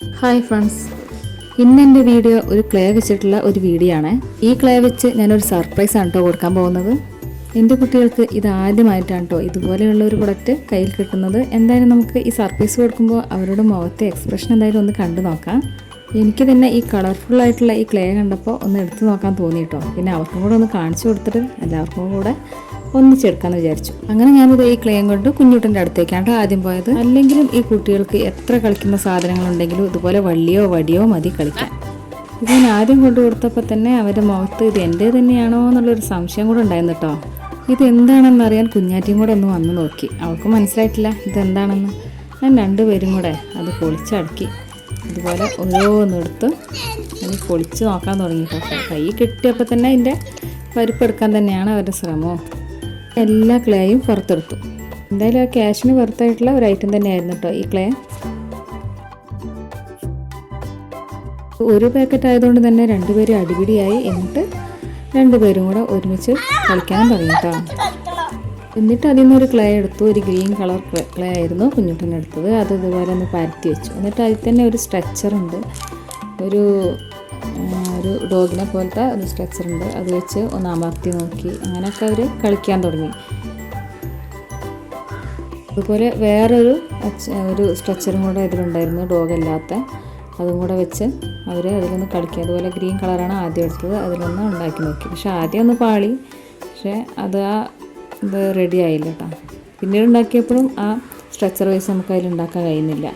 Hi friends ഇന്ന് എന്റെ video ഒരു ക്ലേ വെച്ചിട്ടുള്ള ഒരു വീഡിയോ ആണ്. ഈ ക്ലേ വെച്ച് ഞാനൊരു സർപ്രൈസ് ആണ് കേട്ടോ കൊടുക്കാൻ പോകുന്നത്. എന്റെ കുട്ടികൾക്ക് ഇത് ആദ്യമായിട്ടാണ് കേട്ടോ ഇതുപോലെയുള്ള ഒരു പ്രൊഡക്റ്റ് കയ്യിൽ കിട്ടുന്നത്. എന്തായാലും നമുക്ക് ഈ സർപ്രൈസ് കൊടുക്കുമ്പോൾ അവരുടെ മുഖത്തെ എക്സ്പ്രഷൻ എന്തായാലും ഒന്ന് കണ്ടു നോക്കാം. എനിക്ക് തന്നെ ഈ കളർഫുൾ ആയിട്ടുള്ള ഈ ക്ലേ കണ്ടപ്പോൾ ഒന്ന് എടുത്തു നോക്കാൻ തോന്നി കേട്ടോ പിന്നെ അവർക്കും കൂടെ ഒന്ന് കാണിച്ചു കൊടുത്തിട്ട് എല്ലാവർക്കും കൂടെ ഒന്നിച്ചെടുക്കാന്ന് വിചാരിച്ചു. അങ്ങനെ ഞാനിത് ഈ ക്ലേയും കൊണ്ട് കുഞ്ഞുട്ടന്റെ അടുത്തേക്കാണ് ആദ്യം പോയത്. അല്ലെങ്കിലും ഈ കുട്ടികൾക്ക് എത്ര കളിക്കുന്ന സാധനങ്ങളുണ്ടെങ്കിലും ഇതുപോലെ വള്ളിയോ വടിയോ മതി കളിക്കാൻ. ഇത് ഞാൻ ആദ്യം കൊണ്ടു കൊടുത്തപ്പോൾ തന്നെ അവരുടെ മുഖത്ത് ഇത് എന്റെ തന്നെയാണോ എന്നുള്ളൊരു സംശയം കൂടെ ഉണ്ടായിരുന്നു കേട്ടോ. ഇത് എന്താണെന്നറിയാൻ കുഞ്ഞാറ്റിയും കൂടെ ഒന്ന് വന്ന് നോക്കി. അവൾക്ക് മനസ്സിലായിട്ടില്ല ഇതെന്താണെന്ന് ഞാൻ രണ്ടുപേരും കൂടെ അത് പൊളിച്ചടക്കി. ഇതുപോലെ ഓരോന്നെടുത്ത് അത് പൊളിച്ച് നോക്കാൻ തുടങ്ങി കൈ കിട്ടിയപ്പോൾ തന്നെ അതിന്റെ പരിപ്പെടുക്കാൻ തന്നെയാണ് അവരുടെ ശ്രമവും എല്ലാ ക്ലേയും പുറത്തെടുത്തു എന്തായാലും ആ ക്യാഷിന് പുറത്തായിട്ടുള്ള ഒരു ഐറ്റം തന്നെയായിരുന്നു കേട്ടോ ഈ ക്ലേ ഒരു പാക്കറ്റ് ആയതുകൊണ്ട് തന്നെ രണ്ടുപേരും അടിപിടിയായി എന്നിട്ട് രണ്ടുപേരും കൂടെ ഒരുമിച്ച് കളിക്കാൻ തുടങ്ങി കേട്ടോ എന്നിട്ട് അതിൽ നിന്നൊരു ക്ലേ എടുത്തു. ഒരു ഗ്രീൻ കളർ ക്ലേ ആയിരുന്നു കുഞ്ഞുട്ടൻ എടുത്തത്. അത് ഇതുപോലെ ഒന്ന് പരത്തി വെച്ചു. എന്നിട്ട് അതിൽ തന്നെ ഒരു സ്ട്രെച്ചറുണ്ട് ഒരു ഒരു ഡോഗിനെ പോലത്തെ ഒരു സ്ട്രക്ചർ ഉണ്ട്. അത് വെച്ച് ഒന്ന് അമർത്തി നോക്കി. അങ്ങനെയൊക്കെ അവർ കളിക്കാൻ തുടങ്ങി. അതുപോലെ വേറൊരു ഒരു സ്ട്രക്ചറും കൂടെ ഇതിലുണ്ടായിരുന്നു. ഡോഗ് അല്ലാത്ത. അതും കൂടെ വെച്ച് അവർ അതിലൊന്ന് കളിക്കുക അതുപോലെ ഗ്രീൻ കളറാണ് ആദ്യം എടുത്തത്. അതിലൊന്ന് ഉണ്ടാക്കി നോക്കി. പക്ഷെ ആദ്യം ഒന്ന് പാളി. പക്ഷേ അത് ആ ഇത് റെഡി ആയില്ല കേട്ടോ പിന്നീട് ഉണ്ടാക്കിയപ്പോഴും ആ സ്ട്രക്ചർ വൈസ് നമുക്ക് അതിൽ ഉണ്ടാക്കാൻ കഴിയുന്നില്ല.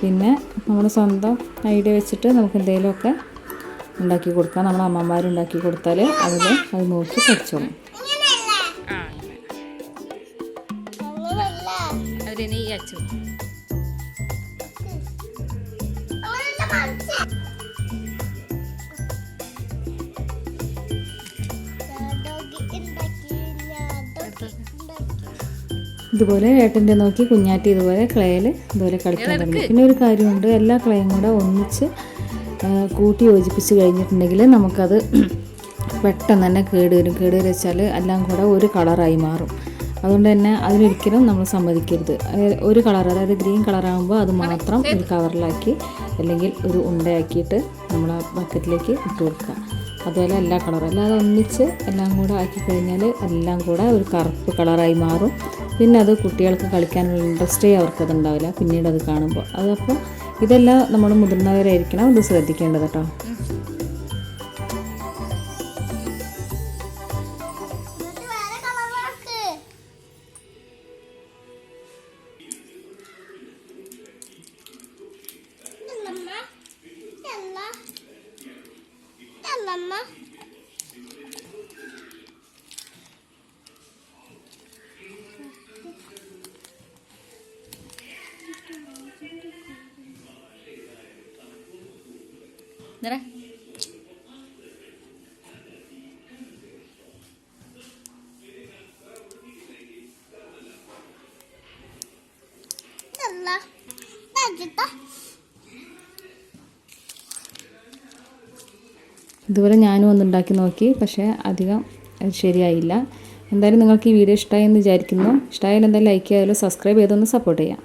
പിന്നെ നമ്മുടെ സ്വന്തം ഐഡിയ വെച്ചിട്ട് നമുക്ക് എന്തെങ്കിലുമൊക്കെ ഉണ്ടാക്കി കൊടുക്കാം നമ്മുടെ അമ്മമാർ ഉണ്ടാക്കി കൊടുത്താൽ അതിൽ അത് നോക്കി പഠിച്ചോളും അതിന് ഈ അച്ചു ഇതുപോലെ ഏട്ടന്റെ നോക്കി കുഞ്ഞാറ്റി ഇതുപോലെ ക്ലേയിൽ ഇതുപോലെ കളിക്കാൻ തുടങ്ങി. പിന്നെ ഒരു കാര്യമുണ്ട് എല്ലാ ക്ലേയും കൂടെ ഒന്നിച്ച് കൂട്ടി യോജിപ്പിച്ച് കഴിഞ്ഞിട്ടുണ്ടെങ്കിൽ നമുക്കത് പെട്ടെന്ന് തന്നെ കേട് വരും. കേട് വരും വെച്ചാൽ എല്ലാം കൂടെ ഒരു കളറായി മാറും. അതുകൊണ്ട് തന്നെ അതിനൊരിക്കലും നമ്മൾ സമ്മതിക്കരുത്. ഒരു കളർ അതായത് ഗ്രീൻ കളറാകുമ്പോൾ അത് മാത്രം ഒരു കവറിലാക്കി അല്ലെങ്കിൽ ഒരു ഉണ്ടയാക്കിയിട്ട് നമ്മൾ ആ ബക്കറ്റിലേക്ക് ഇട്ട് കൊടുക്കുക. അതുപോലെ എല്ലാ കളറും. അല്ലാതെ ഒന്നിച്ച് എല്ലാം കൂടെ ആക്കി കഴിഞ്ഞാൽ എല്ലാം കൂടെ ഒരു കറുപ്പ് കളറായി മാറും. പിന്നെ അത് കുട്ടികൾക്ക് കളിക്കാനുള്ള ഇൻട്രസ്റ്റേ അവർക്കത് ഉണ്ടാവില്ല പിന്നീട് അത് കാണുമ്പോൾ അതപ്പോൾ ഇതെല്ലാം നമ്മൾ മുതിർന്നവരായിരിക്കണം ഇത് ശ്രദ്ധിക്കേണ്ടത് കേട്ടോ നിറ ഇതുപോലെ ഞാനും ഒന്ന് ഉണ്ടാക്കി നോക്കി പക്ഷേ അധികം ശരിയായില്ല. എന്തായാലും നിങ്ങൾക്ക് ഈ വീഡിയോ ഇഷ്ടമായി എന്ന് വിചാരിക്കുന്നു. ഇഷ്ടമായാലും എന്തായാലും ലൈക്ക് ചെയ്യാമല്ലോ സബ്സ്ക്രൈബ് ചെയ്തൊന്ന് സപ്പോർട്ട് ചെയ്യാം.